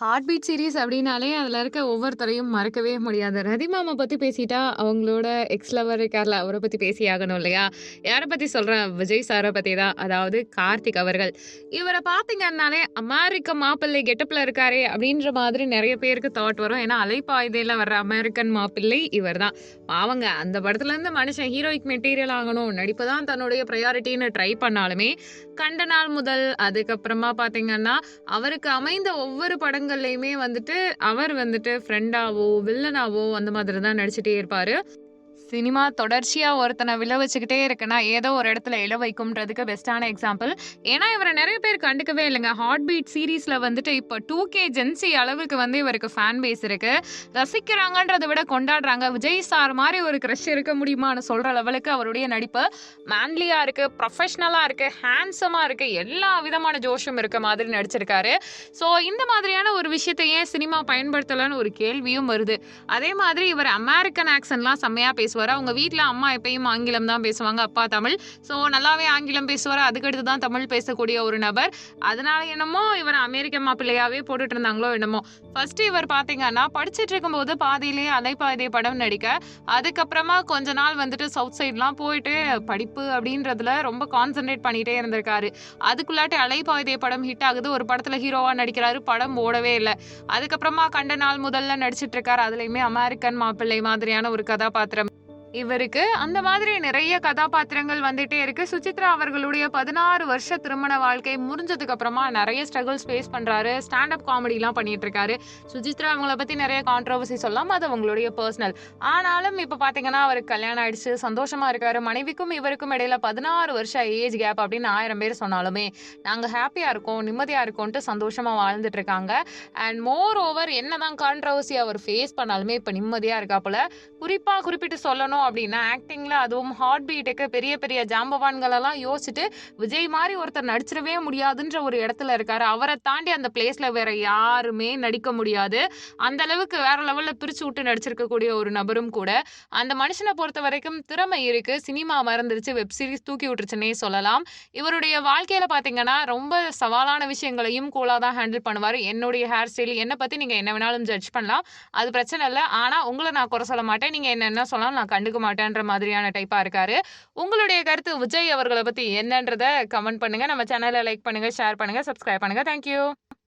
Heart beat series அப்படின்னாலே அதில் இருக்க ஒவ்வொருத்தரையும் மறக்கவே முடியாது. ரதிமாமா பற்றி பேசிட்டா அவங்களோட எக்ஸ் லவர் இருக்கார்ல அவரை பற்றி பேசி ஆகணும் இல்லையா? யாரை பற்றி சொல்கிறேன் விஜய் சாரை பற்றி தான். அதாவது கார்த்திக் அவர்கள். இவரை பார்த்தீங்கன்னாலே அமெரிக்க மாப்பிள்ளை கெட்டப்பில் இருக்காரே அப்படின்ற மாதிரி நிறைய பேருக்கு தாட் வரும். ஏன்னா அலைப்பாய்தையில் வர்ற அமெரிக்கன் மாப்பிள்ளை இவர் தான். பாவங்க அந்த படத்துலேருந்து மனுஷன் ஹீரோயிக் மெட்டீரியல் ஆகணும். நடிப்பு தான் தன்னுடைய ப்ரையாரிட்டின்னு ட்ரை பண்ணாலுமே கண்ட நாள் முதல் அதுக்கப்புறமா பார்த்தீங்கன்னா அவருக்கு அமைந்த ஒவ்வொரு படங்கள்லையுமே வந்துட்டு அவர் வந்துட்டு ஃப்ரெண்டாவோ வில்லனாவோ அந்த மாதிரி தான் நடிச்சிட்டே இருப்பாரு. சினிமா தொடர்ச்சியாக ஒருத்தனை விழ வச்சுக்கிட்டே இருக்குன்னா ஏதோ ஒரு இடத்துல இழ வைக்கும்ன்றதுக்கு பெஸ்ட்டான எக்ஸாம்பிள் ஏன்னா இவரை நிறைய பேர் கண்டுக்கவே இல்லைங்க. ஹார்ட் பீட் சீரீஸில் வந்துட்டு இப்போ டூ கே ஜென்சி அளவுக்கு வந்து இவருக்கு ஃபேன் பேஸ் இருக்குது ரசிக்கிறாங்கன்றதை விட கொண்டாடுறாங்க. விஜய் சார் மாதிரி ஒரு க்ரஷ் இருக்க முடியுமான்னு சொல்கிற லெவலுக்கு அவருடைய நடிப்பு மேன்லியாக இருக்குது ப்ரொஃபஷ்னலாக இருக்குது ஹேண்ட்ஸமாக இருக்குது எல்லா விதமான ஜோஷும் இருக்க மாதிரி நடிச்சிருக்காரு. ஸோ இந்த மாதிரியான ஒரு விஷயத்தை ஏன் சினிமா பயன்படுத்தலைன்னு ஒரு கேள்வியும் வருது. அதே மாதிரி இவர் அமெரிக்கன் ஆக்சன்லாம் செம்மையாக பேசுவார். அவங்க வீட்டில் அம்மா எப்பயும் ஆங்கிலம் தான் பேசுவாங்க அப்பா தமிழ். ஸோ நல்லாவே ஆங்கிலம் பேசுவார். அதுக்கடுத்து தான் தமிழ் பேசக்கூடிய ஒரு நபர். அதனால என்னமோ இவர் அமெரிக்க மாப்பிள்ளையாவே போட்டுட்டு இருந்தாங்களோ என்னமோ. ஃபர்ஸ்ட் இவர் பார்த்தீங்கன்னா படிச்சுட்டு இருக்கும்போது பாதியிலேயே அலைப்பாதை படம் நடிக்க அதுக்கப்புறமா கொஞ்ச நாள் வந்துட்டு சவுத் சைட்லாம் போயிட்டு படிப்பு அப்படின்றதுல ரொம்ப கான்சென்ட்ரேட் பண்ணிகிட்டே இருந்திருக்காரு. அதுக்குள்ளாட்டி அலைப்பாய்தே படம் ஹிட் ஆகுது. ஒரு படத்தில் ஹீரோவாக நடிக்கிறாரு. படம் ஓடவே இல்லை. அதுக்கப்புறமா கண்ட நாள் முதல்ல நடிச்சிட்டு இருக்காரு. அதுலேயுமே அமெரிக்கன் மாப்பிள்ளை மாதிரியான ஒரு கதாபாத்திரம். இவருக்கு அந்த மாதிரி நிறைய கதாபாத்திரங்கள் வந்துட்டே இருக்கு. சுசித்ரா அவர்களுடைய பதினாறு வருஷ திருமண வாழ்க்கை முடிஞ்சதுக்கு அப்புறமா நிறைய ஸ்ட்ரகிள்ஸ் ஃபேஸ் பண்றாரு. ஸ்டாண்டப் காமெடிலாம் பண்ணிட்டு இருக்காரு. சுசித்ரா அவங்கள பத்தி நிறைய கான்ட்ரவர்சி சொல்லாம அது அவங்களுடைய பர்சனல் ஆனாலும் இப்போ பார்த்தீங்கன்னா அவருக்கு கல்யாணம் ஆயிடுச்சு சந்தோஷமா இருக்காரு. மனைவிக்கும் இவருக்கும் இடையில பதினாறு வருஷம் ஏஜ் கேப் அப்படின்னு ஆயிரம் பேர் சொன்னாலுமே நாங்கள் ஹாப்பியாக இருக்கோம் நிம்மதியாக இருக்கோன்ட்டு சந்தோஷமா வாழ்ந்துட்டு இருக்காங்க. அண்ட் மோர் ஓவர் என்னதான் கான்ட்ரவர்சி அவர் ஃபேஸ் பண்ணாலுமே இப்போ நிம்மதியாக இருக்காப்புல. குறிப்பாக குறிப்பிட்டு சொல்லணும் அப்படின்னா ஆக்டிங்கில் அதுவும் ஹார்ட் பீட்டுக்கு பெரிய பெரிய ஜாம்பவான்களெல்லாம் யோசிச்சுட்டு விஜய் மாதிரி ஒருத்தர் நடிச்சிடவே முடியாதுன்ற ஒரு இடத்துல இருக்காரு. அவரை தாண்டி அந்த பிளேஸில் வேற யாருமே நடிக்க முடியாது. அந்த அளவுக்கு வேற லெவலில் பிரிச்சு விட்டு நடிச்சிருக்கக்கூடிய ஒரு நபரும் கூட. அந்த மனுஷனை பொறுத்த வரைக்கும் திறமை இருக்கு. சினிமா மறந்துருச்சு. வெப் சீரிஸ் தூக்கி விட்டுருச்சுன்னே சொல்லலாம். இவருடைய வாழ்க்கையில பாத்தீங்கன்னா ரொம்ப சவாலான விஷயங்களையும் கூலாக தான் ஹேண்டில் பண்ணுவார். என்னுடைய ஹேர் ஸ்டைல் என்னை பற்றி நீங்கள் என்ன வேணாலும் ஜட்ஜ் பண்ணலாம். அது பிரச்சனை இல்லை. ஆனால் உங்களை நான் குறை சொல்ல மாட்டேன். நீங்கள் என்ன என்ன சொல்லலாம். நான் கண்டுக்க மாட்டேன்ற மாதிரியான டைப்பாக இருக்காரு. உங்களுடைய கருத்து விஜய் அவர்களை பற்றி என்னன்றதை கமெண்ட் பண்ணுங்கள் நம்ம சேனலை லைக் பண்ணுங்கள் ஷேர் பண்ணுங்கள் சப்ஸ்கிரைப் பண்ணுங்கள் தேங்க்யூ